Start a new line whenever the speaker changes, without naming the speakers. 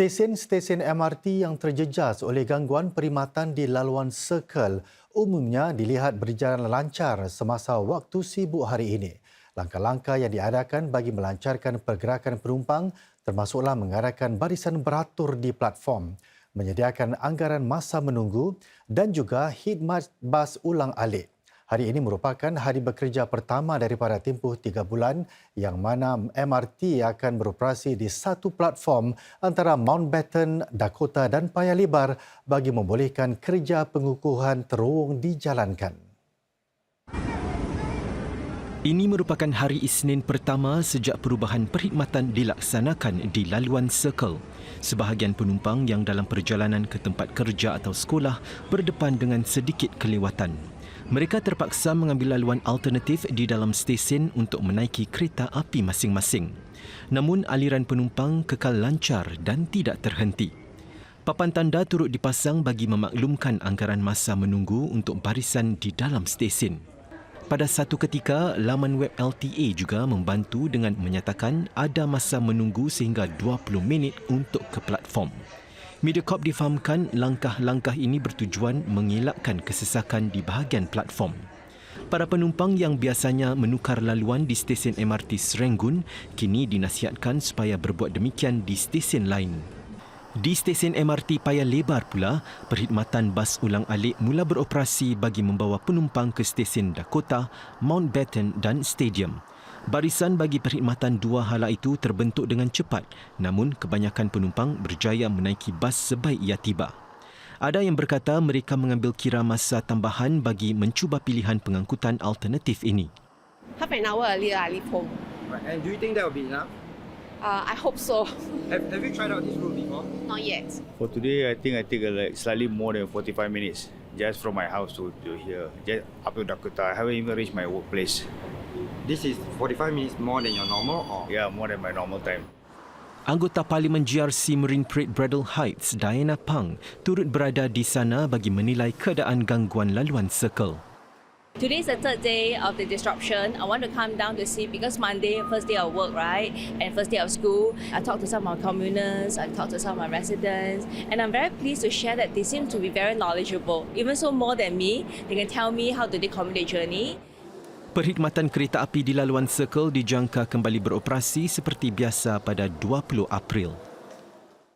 Stesen-stesen MRT yang terjejas oleh gangguan perkhidmatan di laluan Circle umumnya dilihat berjalan lancar semasa waktu sibuk hari ini. Langkah-langkah yang diadakan bagi melancarkan pergerakan penumpang termasuklah mengadakan barisan beratur di platform, menyediakan anggaran masa menunggu dan juga khidmat bas ulang alik. Hari ini merupakan hari bekerja pertama daripada tempoh tiga bulan yang mana MRT akan beroperasi di satu platform antara Mountbatten, Dakota dan Paya Lebar bagi membolehkan kerja pengukuhan terowong dijalankan.
Ini merupakan hari Isnin pertama sejak perubahan perkhidmatan dilaksanakan di laluan Circle. Sebahagian penumpang yang dalam perjalanan ke tempat kerja atau sekolah berdepan dengan sedikit kelewatan. Mereka terpaksa mengambil laluan alternatif di dalam stesen untuk menaiki kereta api masing-masing. Namun aliran penumpang kekal lancar dan tidak terhenti. Papan tanda turut dipasang bagi memaklumkan anggaran masa menunggu untuk barisan di dalam stesen. Pada satu ketika, laman web LTA juga membantu dengan menyatakan ada masa menunggu sehingga 20 minit untuk ke platform. Mediacorp difahamkan langkah-langkah ini bertujuan mengelakkan kesesakan di bahagian platform. Para penumpang yang biasanya menukar laluan di stesen MRT Serenggun kini dinasihatkan supaya berbuat demikian di stesen lain. Di stesen MRT Paya Lebar pula, perkhidmatan bas ulang alik mula beroperasi bagi membawa penumpang ke stesen Dakota, Mountbatten dan Stadium. Barisan bagi perkhidmatan dua hala itu terbentuk dengan cepat namun kebanyakan penumpang berjaya menaiki bas sebaik ia tiba. Ada yang berkata mereka mengambil kira masa tambahan bagi mencuba pilihan pengangkutan alternatif ini.
half an hour earlier I leave home.
Right. And do you think that will be enough?
Uh, I hope so.
Have, have you tried out this route before?
Not yet.
For today, I think I take like slightly more than 45 minutes just from my house to, to here, just up to Dakota. I haven't even reached my workplace.
This is 45 minutes more than your normal or?
Yeah, more than my normal time.
Anggota Parlimen GRC Marine Parade Bradle Heights, Diana Pang, turut berada di sana bagi menilai keadaan gangguan laluan Circle.
Today is the third day of the disruption. I want to come down to see because Monday, first day of work, right? And first day of school. I talked to some of my communals, I talked to some of my residents, and I'm very pleased to share that they seem to be very knowledgeable. Even so more than me, they can tell me how to they commute their journey.
Perkhidmatan kereta api di laluan Circle dijangka kembali beroperasi seperti biasa pada 20 April.